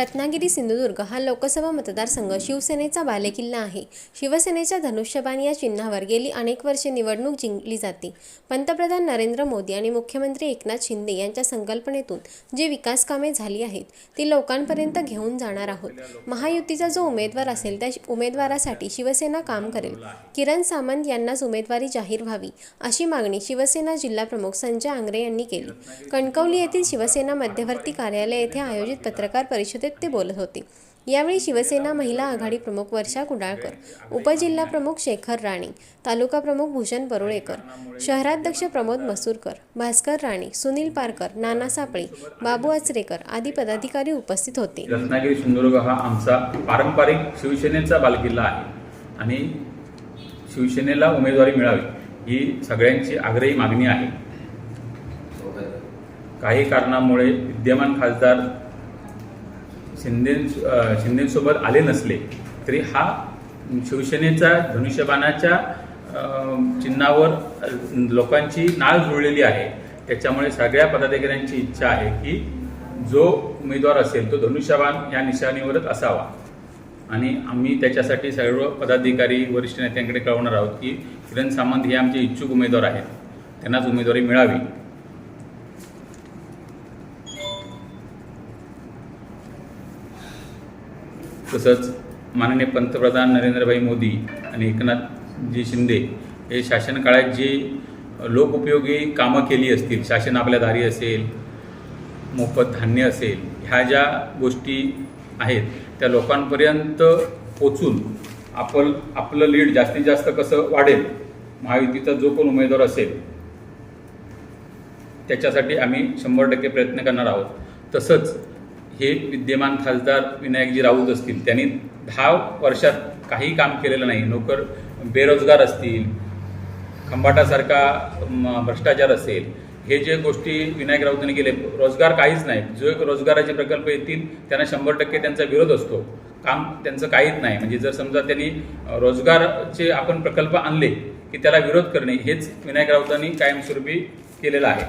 रत्नागिरी सिंधुदुर्ग हा लोकसभा मतदारसंघ शिवसेनेचा बालेकिल्ला आहे. शिवसेनेच्या धनुष्यबाण या चिन्हावर गेली अनेक वर्षे निवडणूक जिंकली जाते. पंतप्रधान नरेंद्र मोदी आणि मुख्यमंत्री एकनाथ शिंदे यांच्या संकल्पनेतून जी विकास कामे झाली आहेत ती लोकांपर्यंत घेऊन जाणार आहोत. महायुतीचा जो उमेदवार असेल त्या उमेदवारासाठी शिवसेना काम करेल. किरण सामंत यांनाच उमेदवारी जाहीर व्हावी अशी मागणी शिवसेना जिल्हाप्रमुख संजय आंग्रे यांनी केली. कणकवली येथील शिवसेना मध्यवर्ती कार्यालय येथे आयोजित पत्रकार परिषदेत ते बोलत होते. यावेळी शिवसेना महिला आघाडी प्रमुख वर्षा कुडाळकर उपजिल्हा प्रमुख शेखर राणे तालुका प्रमुख भूषण परुळेकर शहराध्यक्ष प्रमोद मसूरकर भास्कर राणे सुनील पारकर नाना सापळे बाबू आचरेकर आदी पदाधिकारी उपस्थित होते. रत्नागिरी सिंधुदुर्ग हा आमचा पारंपरिक शिवसेनेचा बालकिल्ला आहे. आणि शिवसेनेला उमेदवारी मिळावी ही सगळ्यांची आग्रही मागणी आहे. काही कारणामुळे विद्यमान खासदार शिंदे शिंदेसोबत आले नसले तरी हा शिवसेनेचा धनुष्यबाणाच्या चिन्हावर लोकांची नाळ जुळलेली आहे. त्याच्यामुळे सगळ्या पदाधिकाऱ्यांची इच्छा आहे की जो उमेदवार असेल तो धनुष्यबाण या निशाणीवरच असावा. आणि आम्ही त्याच्यासाठी सर्व पदाधिकारी वरिष्ठ नेत्यांकडे कळवणार आहोत की किरण सामंत हे आमचे इच्छुक उमेदवार आहेत. त्यांनाच उमेदवारी मिळावी. तसंच माननीय पंतप्रधान नरेंद्रभाई मोदी आणि एकनाथजी शिंदे हे शासन काळात जी लोकउपयोगी कामं केली असतील शासन आपल्या दारी असेल मोफत धान्य असेल ह्या ज्या गोष्टी आहेत त्या लोकांपर्यंत पोचून आपण आपलं लीड जास्तीत जास्त कसं वाढेल महायुतीचा जो कोण उमेदवार असेल त्याच्यासाठी आम्ही शंभर टक्के प्रयत्न करणार आहोत. तसंच हे विद्यमान खासदार विनायकजी राऊत असतील. त्यांनी दहा वर्षात काही काम केलेलं नाही. नोकर बेरोजगार असतील खंबाटासारखा म, भ्रष्टाचार असेल हे जे गोष्टी विनायक राऊतांनी केले रोजगार काहीच नाही. जो एक रोजगाराचे प्रकल्प येतील त्यांना शंभर टक्के त्यांचा विरोध असतो. काम त्यांचं काहीच नाही. म्हणजे जर समजा त्यांनी रोजगारचे आपण प्रकल्प आणले की त्याला विरोध करणे हेच विनायक राऊतांनी कायमस्वरूपी केलेलं आहे.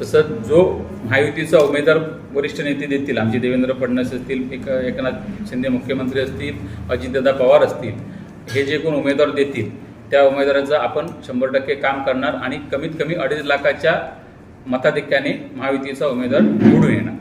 तसंच जो महायुतीचा उमेदवार वरिष्ठ नेते देतील आमचे देवेंद्र फडणवीस असतील एक एकनाथ शिंदे मुख्यमंत्री असतील अजितदादा पवार असतील हे जे कोण उमेदवार देतील त्या उमेदवाराचं आपण शंभर टक्के काम करणार आणि कमीत कमी अडीच लाखाच्या मताधिक्याने महायुतीचा उमेदवार निवडून येणार.